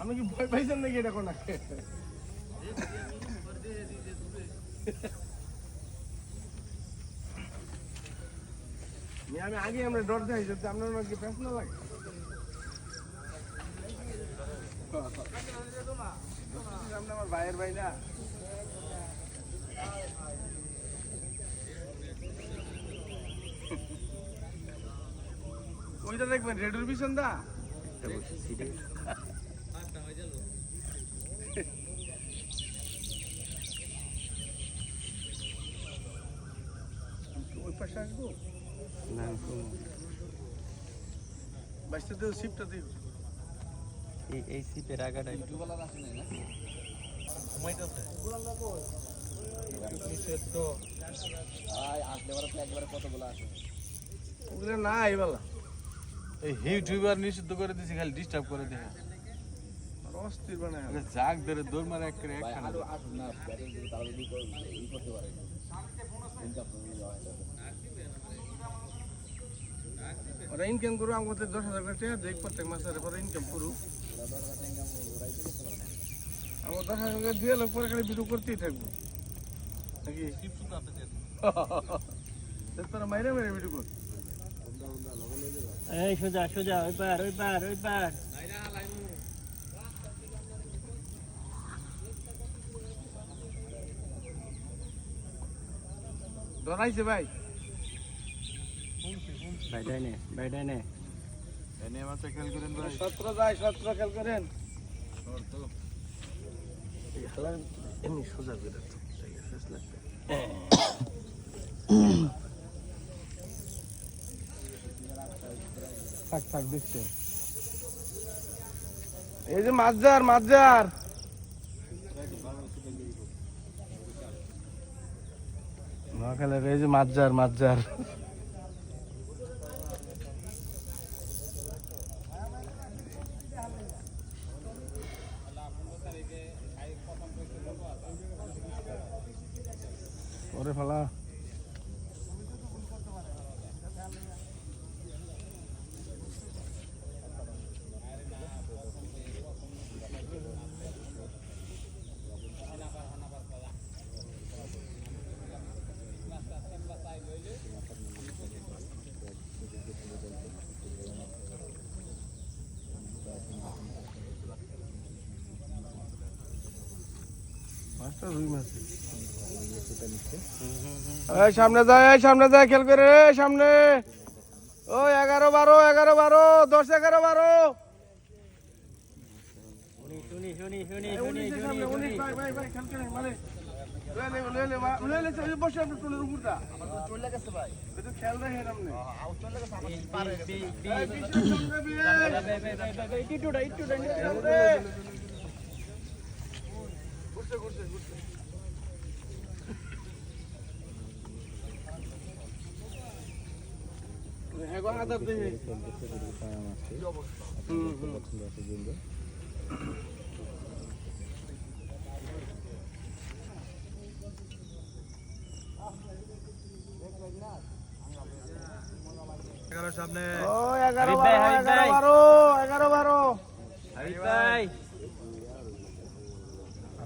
আমি কি ভয় পাইছেন নাকি এটা কোনা? আমি আগে আমরা ডর দেখাই, যদি আপনার নাকি প্যাস না লাগে। আমার ভাইয়ের ভাই না? ওইটা দেখবেন রেডুর পিছন দা? ওই পাশে আসব? বাইশটা দিও এই এই সিপের আগাটা একটু ওগুলো না এইবেলা এই ইউটিউবার নিষিদ্ধ করে দিছি খালি ডিস্টার্ব করে দেখা আর অস্থির বানায় জাগ ধরে দৌড় মারে এক করে একখানা ওরা ইনকাম করু আমাদের দশ হাজার করে টাকা দেখ প্রত্যেক মাসের পরে ইনকাম করু আমার দশ হাজার করে দিয়ে লোক পরে খালি ভিডিও করতেই থাকব। নাকি? তোরা মাইরে মাইরে ভিডিও কর এই সোজা সোজা ওই পার ওই পার ওই পার ধরাইছে ভাই বাইটাই নে বাইটাই নে এনে আমার খেয়াল করেন ভাই সতেরো যায় সতেরো খেয়াল করেন এই হালা এমনি সোজা করে তো থাক থাক দেখছে। এই যে মাছজার মাছজার। নোয়াখালীর এই যে মাছজার মাছজার। ওরে ফালা। এই সামনে যায় এই সামনে যায় খেল করে এই সামনে ও এগারো বারো এগারো বারো দশ এগারো বারো শুনি ঘুরছে, ঘুরছে, ঘুরছে। সামনে ও এগারো হাবিব ভাই, বারো হাবিব এগারো ভাই। বারো এগারো বারো হাবিব ভাই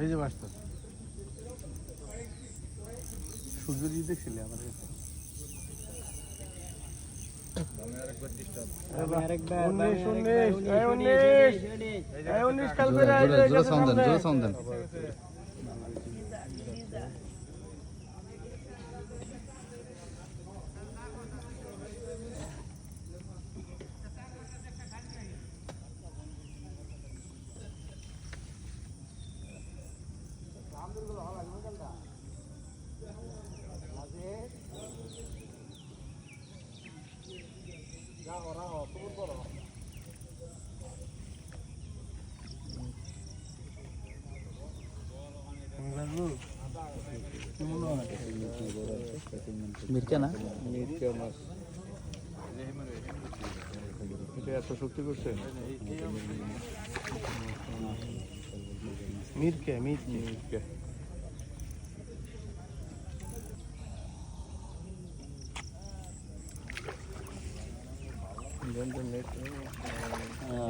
এই যে মাছটা সূর্য দিয়ে দেখছিলে আমার কাছে উনিশ, উনিশ, উনিশ। উনিশ উনিশ। কাল করে মির্কা না মির্কা মাছ এটা এত শক্তি করছে মির্কে মির্কে মির্কে।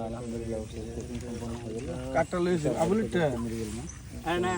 আলহামদুলিল্লাহ কাটটা হয়ে লইছে আবুলিটা হ্যাঁ না।